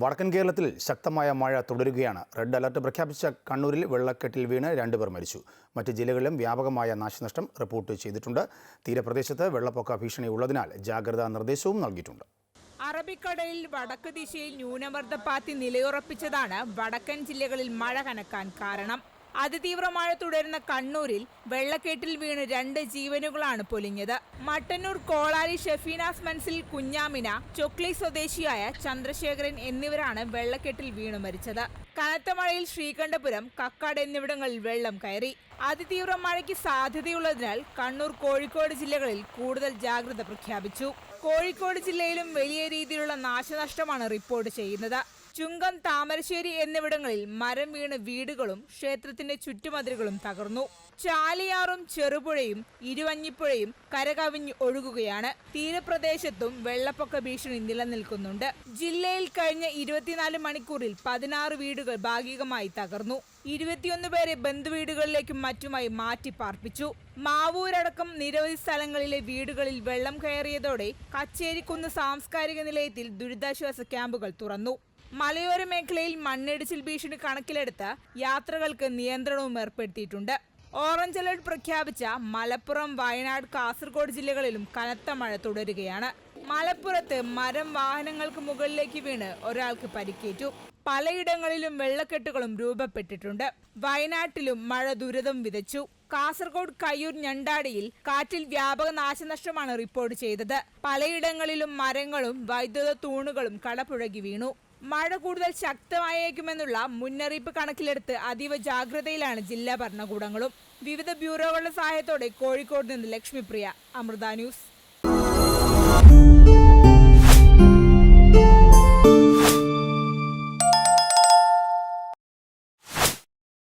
വടക്കൻ കേരളത്തിൽ ശക്തമായ മഴ തുടരുകയാണ്. റെഡ് അലർട്ട് പ്രഖ്യാപിച്ച കണ്ണൂരിൽ വെള്ളക്കെട്ടിൽ വീണ് രണ്ടുപേർ മരിച്ചു. മറ്റ് ജില്ലകളിലും വ്യാപകമായ നാശനഷ്ടം റിപ്പോർട്ട് ചെയ്തിട്ടുണ്ട്. തീരപ്രദേശത്ത് വെള്ളപ്പൊക്ക ഭീഷണി ഉള്ളതിനാൽ ജാഗ്രതാ നിർദ്ദേശവും നൽകിയിട്ടുണ്ട്. അറബിക്കടലിൽ വടക്ക് ദിശയിൽ ന്യൂനമർദ്ദപ്പാത്തി നിലയുറപ്പിച്ചതാണ് വടക്കൻ ജില്ലകളിൽ മഴ കനക്കാൻ കാരണം. അതിതീവ്ര മഴ തുടരുന്ന കണ്ണൂരിൽ വെള്ളക്കെട്ടിൽ വീണ് രണ്ട് ജീവനുകളാണ് പൊലിഞ്ഞത്. മട്ടന്നൂർ കോളാരി ഷെഫീനാസ് മൻസിൽ കുഞ്ഞാമിന ചൊക്ലി സ്വദേശിയായ ചന്ദ്രശേഖരൻ എന്നിവരാണ് വെള്ളക്കെട്ടിൽ വീണു മരിച്ചത്. കനത്ത മഴയിൽ ശ്രീകണ്ഠപുരം കക്കാട് എന്നിവിടങ്ങളിൽ വെള്ളം കയറി. അതിതീവ്ര മഴയ്ക്ക് സാധ്യതയുള്ളതിനാൽ കണ്ണൂർ കോഴിക്കോട് ജില്ലകളിൽ കൂടുതൽ ജാഗ്രത പ്രഖ്യാപിച്ചു. കോഴിക്കോട് ജില്ലയിലും വലിയ രീതിയിലുള്ള നാശനഷ്ടമാണ് റിപ്പോർട്ട് ചെയ്യുന്നത്. ചുങ്കം താമരശ്ശേരി എന്നിവിടങ്ങളിൽ മരം വീണ് വീടുകളും ക്ഷേത്രത്തിന്റെ ചുറ്റുമതിലുകളും തകർന്നു. ചാലിയാറും ചെറുപുഴയും ഇരുവഞ്ഞിപ്പുഴയും കരകവിഞ്ഞ് ഒഴുകുകയാണ്. തീരപ്രദേശത്തും വെള്ളപ്പൊക്ക ഭീഷണി നിലനിൽക്കുന്നുണ്ട്. ജില്ലയിൽ കഴിഞ്ഞ ഇരുപത്തിനാല് മണിക്കൂറിൽ പതിനാറ് വീടുകൾ ഭാഗികമായി തകർന്നു. ഇരുപത്തിയൊന്ന് പേരെ ബന്ധുവീടുകളിലേക്കും മറ്റുമായി മാറ്റി പാർപ്പിച്ചു. മാവൂരടക്കം നിരവധി സ്ഥലങ്ങളിലെ വീടുകളിൽ വെള്ളം കയറിയതോടെ കച്ചേരിക്കുന്ന് സാംസ്കാരിക നിലയത്തിൽ ദുരിതാശ്വാസ ക്യാമ്പുകൾ തുറന്നു. മലയോര മേഖലയിൽ മണ്ണിടിച്ചിൽ ഭീഷണി കണക്കിലെടുത്ത് യാത്രകൾക്ക് നിയന്ത്രണവും ഏർപ്പെടുത്തിയിട്ടുണ്ട്. ഓറഞ്ച് അലർട്ട് പ്രഖ്യാപിച്ച മലപ്പുറം വയനാട് കാസർഗോഡ് ജില്ലകളിലും കനത്ത മഴ തുടരുകയാണ്. മലപ്പുറത്ത് മരം വാഹനങ്ങൾക്ക് മുകളിലേക്ക് വീണ് ഒരാൾക്ക് പരിക്കേറ്റു. പലയിടങ്ങളിലും വെള്ളക്കെട്ടുകളും രൂപപ്പെട്ടിട്ടുണ്ട്. വയനാട്ടിലും മഴ ദുരിതം വിതച്ചു. കാസർഗോഡ് കയ്യൂർ ഞണ്ടാടിയിൽ കാറ്റിൽ വ്യാപക നാശനഷ്ടമാണ് റിപ്പോർട്ട് ചെയ്തത്. പലയിടങ്ങളിലും മരങ്ങളും വൈദ്യുത തൂണുകളും കടപുഴകി വീണു. മഴ കൂടുതൽ ശക്തമായേക്കുമെന്നുള്ള മുന്നറിയിപ്പ് കണക്കിലെടുത്ത് അതീവ ജാഗ്രതയിലാണ് ജില്ലാ ഭരണകൂടങ്ങളും. വിവിധ ബ്യൂറോകളുടെ സഹായത്തോടെ കോഴിക്കോട് നിന്ന് ലക്ഷ്മിപ്രിയ അമൃത ന്യൂസ്.